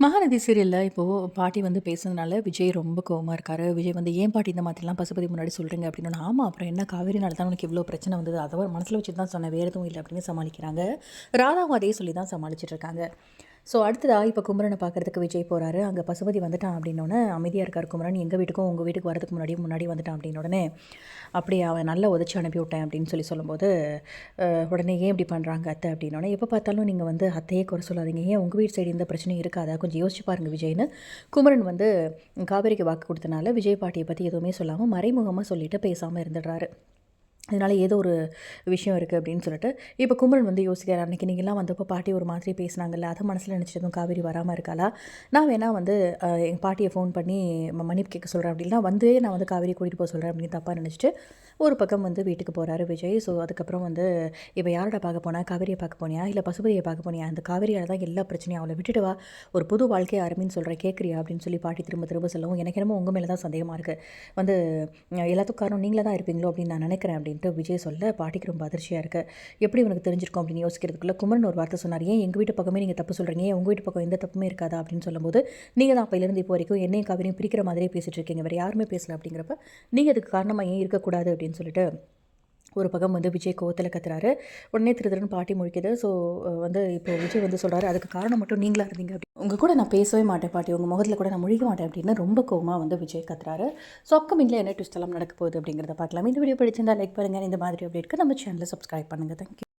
மகாநதி சீரியலில் இப்போது பாட்டி வந்து பேசுனதுனால விஜய் ரொம்ப கோவமாக இருக்காரு. விஜய் வந்து ஏன் பாட்டி இந்த மாதிரிலாம் பசுபதி முன்னாடி சொல்கிறீங்க அப்படின்னு ஆமாம் அப்புறம் என்ன? காவேரினால தான் உனக்கு இவ்வளோ பிரச்சனை வந்தது. அதை மனசில் வச்சு தான் சொன்னேன். வேறு எதுவும் இல்லை அப்படின்னு சமாளிக்கிறாங்க. ராதாவும் அதே சொல்லி தான் சமாளிச்சிட்டு இருக்காங்க. ஸோ அடுத்ததாக இப்போ குமரனை பார்க்குறதுக்கு விஜய் போகிறாரு அங்கே பசுபதி வந்துட்டான் அப்படின்னோடனே அமைதியாக இருக்கார் குமரன். எங்கள் வீட்டுக்கும் உங்கள் வீட்டுக்கு வரதுக்கு முன்னாடி முன்னாடி வந்துட்டான் அப்படின்னு உடனே அப்படி அவன் நல்லா உதச்சி அனுப்பி விட்டேன் அப்படின்னு சொல்லி சொல்லும்போது உடனே ஏன் இப்படி பண்ணுறாங்க அத்தை? அப்படின்னோடனே எப்போ பார்த்தாலும் நீங்கள் வந்து அத்தையே குறை சொல்லாதீங்க. ஏன் உங்கள் வீட்டு சைடு இந்த பிரச்சனையும் இருக்காதா? கொஞ்சம் யோசிச்சு பாருங்கள் விஜய்னு. குமரன் வந்து காவேரிக்கு வாக்கு கொடுத்தனால விஜய் பாட்டியை பற்றி எதுவுமே சொல்லாமல் மறைமுகமாக சொல்லிட்டு பேசாமல் இருந்துடுறாரு. இதனால் ஏதோ ஒரு விஷயம் இருக்குது அப்படின்னு சொல்லிட்டு இப்போ குமரன் வந்து யோசிக்கிறார். அன்றைக்கி நீங்கள்லாம் வந்தப்போ பாட்டி ஒரு மாதிரி பேசுனாங்கல்ல அதை மனசில் நினச்சதும் காவேரி வராமல் இருக்காளா? நான் வேணால் வந்து எங்கள் பாட்டியை ஃபோன் பண்ணி மன்னிப்பு கேட்க சொல்கிறேன் அப்படின்னா வந்து நான் வந்து காவேரி கூட்டிகிட்டு போக சொல்கிறேன் அப்படின்னு தப்பாக நினச்சிட்டு ஒரு பக்கம் வந்து வீட்டுக்கு போகிறாரு விஜய். ஸோ அதுக்கப்புறம் வந்து இப்போ யாரோட பார்க்க போனால் காவேரியை பார்க்க போனியா? இல்லை பசுபதியை பார்க்க போனியா? அந்த காவேரியால் தான் எல்லா பிரச்சனையும் அவளை விட்டுட்டு வா. ஒரு புது வாழ்க்கையை ஆரம்பின்னு சொல்கிறேன் கேட்குறியா அப்படின்னு சொல்லி பாட்டி திரும்ப திரும்ப சொல்லவும் எனக்கு என்னமோ உங்கள் மேலே தான் சந்தேகமாக இருக்குது வந்து எல்லாத்துக்கும் காரணம் நீங்களே தான் இருப்பீங்களோ? அப்படின்னு நான் நினைக்கிறேன் அப்படின்னு அப்படின்ட்டு விஜய் சொல்ல பாட்டிக்கு ரொம்ப அதிர்ச்சியாக இருக்குது எப்படி உனக்கு தெரிஞ்சிருக்கும் அப்படின்னு யோசிக்கிறதுக்குள்ள குமரன் ஒரு வார்த்தை சொன்னார். ஏன் எங்கள் வீட்டு பக்கமே நீங்கள் தப்பு சொல்கிறீங்க உங்கள் வீட்டு பக்கம் எந்த தப்புமே இருக்காதா? அப்படின்னு சொல்லும்போது நீங்கள் தான் அப்போலேருந்து இப்போ வரைக்கும் என்னையும் காவிரியும் பிரிக்கிற மாதிரியே பேசிகிட்டு இருக்கீங்க. வேறு யாருமே பேசலை அப்படிங்கிறப்ப நீங்கள் அதுக்கு காரணமாக ஏன் இருக்கக்கூடாது? அப்படின்னு சொல்லிட்டு ஒரு பக்கம் வந்து விஜய் கோவத்தில் கத்துறாரு. உடனே திரு பாட்டி முழிக்குது. ஸோ வந்து இப்போ விஜய் வந்து சொல்கிறாரு அதுக்கு காரணம் மட்டும் நீங்களாக இருந்தீங்க? அப்படி உங்கள் கூட நான் பேசவே மாட்டேன் பாட்டி. உங்கள் முகத்தில் கூட நான் முழிக்க மாட்டேன் அப்படின்னு ரொம்ப கோவமாக வந்து விஜய் கத்துறாரு. ஸோ அப்கமிங்கில் என்ன ட்விஸ்ட் எல்லாம் நடக்க போகுது அப்படிங்கிறத பார்க்கலாம். இந்த வீடியோ பிடிச்சிருந்தா லைக் பண்ணுங்கள் இந்த மாதிரி அப்படி இருக்க நம்ம சேனலை சப்ஸ்கிரைப் பண்ணுங்கள் தேங்க்யூ